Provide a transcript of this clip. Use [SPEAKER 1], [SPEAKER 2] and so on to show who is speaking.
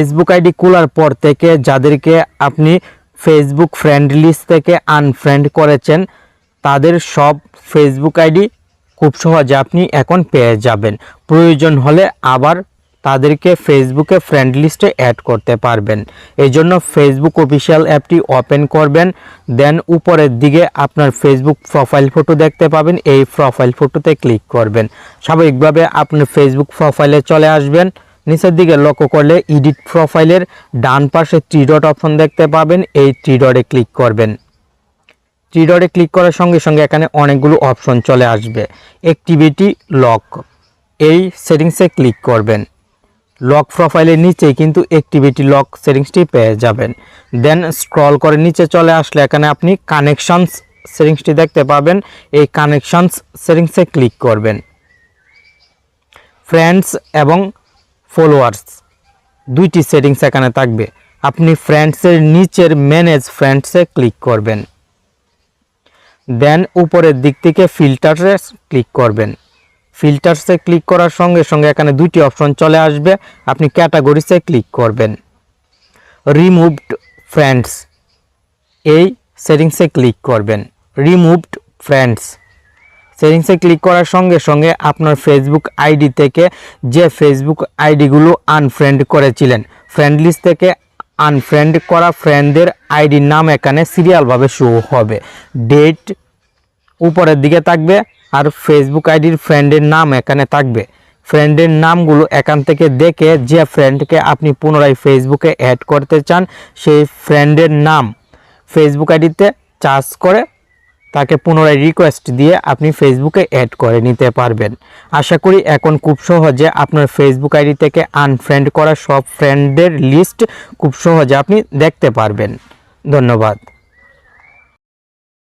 [SPEAKER 1] Facebook ID খোলার পর থেকে যাদেরকে আপনি ফেসবুক ফ্রেন্ড লিস্ট থেকে আনফ্রেন্ড করেছেন, তাদের সব ফেসবুক আইডি খুব সহজে আপনি এখন পেয়ে যাবেন। প্রয়োজন হলে আবার তাদেরকে ফেসবুকে ফ্রেন্ড লিস্টে অ্যাড করতে পারবেন। এই জন্য ফেসবুক অফিসিয়াল অ্যাপটি ওপেন করবেন দেন উপরের দিকে আপনার ফেসবুক প্রোফাইল ফটো দেখতে পাবেন, এই প্রোফাইল ফটোতে ক্লিক করবেন। স্বাভাবিকভাবে আপনি ফেসবুক প্রোফাইলে চলে আসবেন। নিচের দিকে লক্ষ্য করলে এডিট প্রোফাইলের ডান পাশে থ্রি ডট অপশন দেখতে পাবেন। এই থ্রি ডটে ক্লিক করবেন। থ্রি ডটে ক্লিক করার সঙ্গে সঙ্গে এখানে অনেকগুলো অপশন চলে আসবে। Activity, lock. এই সেটিংসে ক্লিক করবেন। লক প্রোফাইলের নিচেই কিন্তু অ্যাক্টিভিটি, লক সেটিংসটি পেয়ে যাবেন। দেন স্ক্রল করে নিচে চলে আসলে এখানে আপনি কানেকশনস সেটিংসটি দেখতে পাবেন। এই কানেকশনস সেটিংসে ক্লিক করবেন। ফ্রেন্ডস এবং ফলোয়ার্স দুইটি সেটিংস এখানে থাকবে। আপনি ফ্রেন্ডসের নিচের ম্যানেজ ফ্রেন্ডসে ক্লিক করবেন। দেন উপরের দিক থেকে ফিল্টারে ক্লিক করবেন। ফিল্টারসে ক্লিক করার সঙ্গে সঙ্গে এখানে দুইটি অপশন চলে আসবে। আপনি ক্যাটাগরিসে ক্লিক করবেন। রিমুভড ফ্রেন্ডস এই সেটিংসে ক্লিক করবেন। রিমুভড ফ্রেন্ডস সেটিংসে ক্লিক করার সঙ্গে সঙ্গে আপনার ফেসবুক আইডি থেকে যে ফেসবুক আইডিগুলো আনফ্রেন্ড করেছিলেন ফ্রেন্ড লিস্ট থেকে আনফ্রেন্ড করা ফ্রেন্ডদের আইডির নাম এখানে সিরিয়ালভাবে শো হবে। ডেট উপরের দিকে থাকবে আর ফেসবুক আইডির ফ্রেন্ডের নাম এখানে থাকবে। ফ্রেন্ডের নামগুলো এখান থেকে দেখে যে ফ্রেন্ডকে আপনি পুনরায় ফেসবুকে অ্যাড করতে চান, সেই ফ্রেন্ডের নাম ফেসবুক আইডিতে চার্জ করে তাকে পুনরায় রিকোয়েস্ট দিয়ে আপনি ফেসবুকে অ্যাড করে নিতে পারবেন। আশা করি এখন খুব সহজে আপনার ফেসবুক আইডি থেকে আনফ্রেন্ড করা সব ফ্রেন্ডের লিস্ট খুব সহজে আপনি দেখতে পারবেন। ধন্যবাদ।